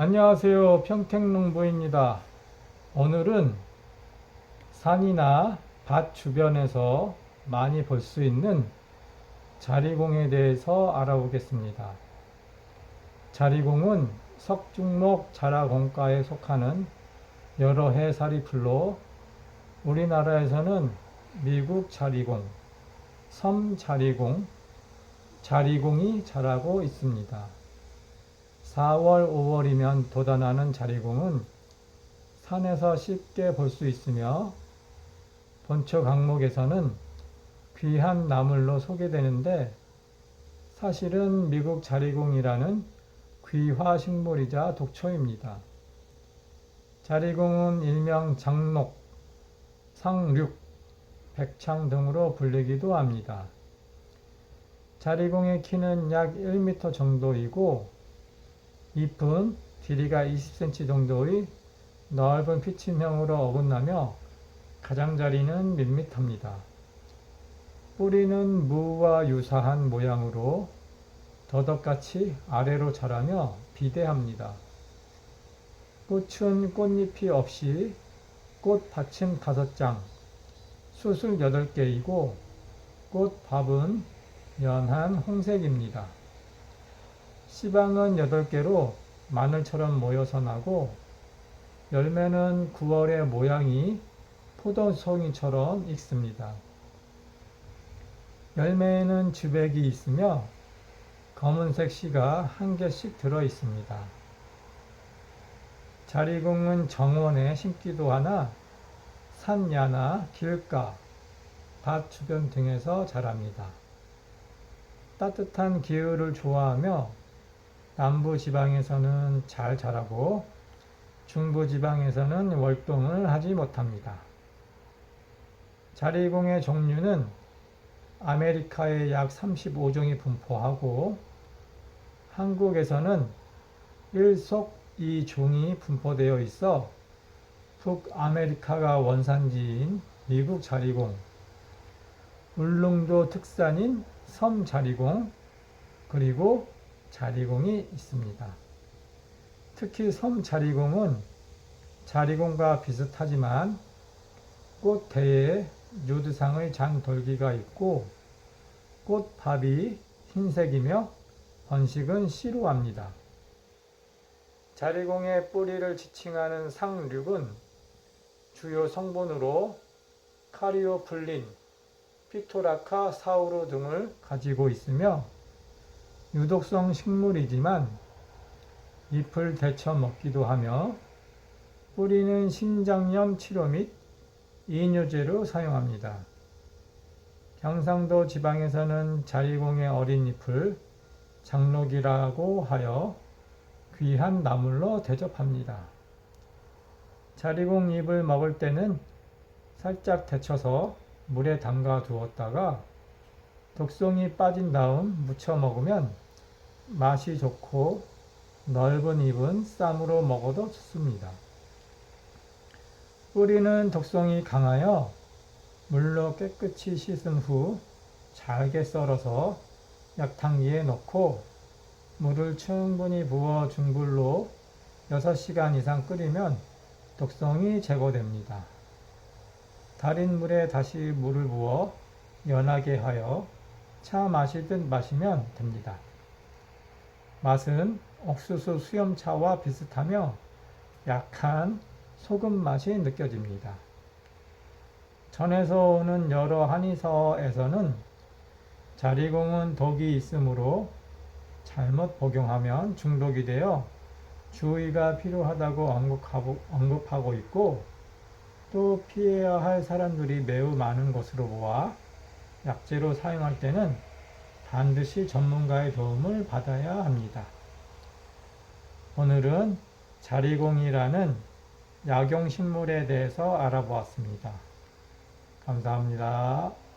안녕하세요. 평택농부입니다. 오늘은 산이나 밭 주변에서 많이 볼 수 있는 자리공에 대해서 알아보겠습니다. 자리공은 석중목 자라공과에 속하는 여러 해살이 풀로 우리나라에서는 미국 자리공, 섬 자리공, 자리공이 자라고 있습니다. 4월, 5월이면 돋아나는 자리공은 산에서 쉽게 볼 수 있으며 본초 강목에서는 귀한 나물로 소개되는데 사실은 미국 자리공이라는 귀화 식물이자 독초입니다. 자리공은 일명 장록, 상륙, 백창 등으로 불리기도 합니다. 자리공의 키는 약 1m 정도이고 잎은 길이가 20cm 정도의 넓은 피침형으로 어긋나며 가장자리는 밋밋합니다. 뿌리는 무와 유사한 모양으로 더덕같이 아래로 자라며 비대합니다. 꽃은 꽃잎이 없이 꽃 받침 5장, 수술 8개이고 꽃밥은 연한 홍색입니다. 씨방은 8개로 마늘처럼 모여서 나고 열매는 9월의 모양이 포도송이처럼 익습니다. 열매에는 주백이 있으며 검은색 씨가 한 개씩 들어 있습니다. 자리공은 정원에 심기도 하나 산야나 길가, 밭 주변 등에서 자랍니다. 따뜻한 기후를 좋아하며 남부 지방에서는 잘 자라고 중부 지방에서는 월동을 하지 못합니다. 자리공의 종류는 아메리카에 약 35종이 분포하고 한국에서는 일속 2종이 분포되어 있어 북아메리카가 원산지인 미국 자리공, 울릉도 특산인 섬 자리공, 그리고 자리공이 있습니다. 특히 섬 자리공은 자리공과 비슷하지만 꽃 대에 유두상의 장돌기가 있고 꽃밥이 흰색이며 번식은 시루합니다. 자리공의 뿌리를 지칭하는 상륙은 주요 성분으로 카리오플린, 피토라카 사우로 등을 가지고 있으며 유독성 식물이지만 잎을 데쳐 먹기도 하며 뿌리는 신장염 치료 및 이뇨제로 사용합니다. 경상도 지방에서는 자리공의 어린 잎을 장록이라고 하여 귀한 나물로 대접합니다. 자리공 잎을 먹을 때는 살짝 데쳐서 물에 담가 두었다가 독성이 빠진 다음 무쳐 먹으면 맛이 좋고 넓은 잎은 쌈으로 먹어도 좋습니다. 뿌리는 독성이 강하여 물로 깨끗이 씻은 후 잘게 썰어서 약탕기에 넣고 물을 충분히 부어 중불로 6시간 이상 끓이면 독성이 제거됩니다. 달인 물에 다시 물을 부어 연하게 하여 차 마시듯 마시면 됩니다. 맛은 옥수수 수염차와 비슷하며 약한 소금 맛이 느껴집니다. 전에서 오는 여러 한의서에서는 자리공은 독이 있으므로 잘못 복용하면 중독이 되어 주의가 필요하다고 언급하고 있고 또 피해야 할 사람들이 매우 많은 것으로 보아 약재로 사용할 때는 반드시 전문가의 도움을 받아야 합니다. 오늘은 자리공이라는 약용식물에 대해서 알아보았습니다. 감사합니다.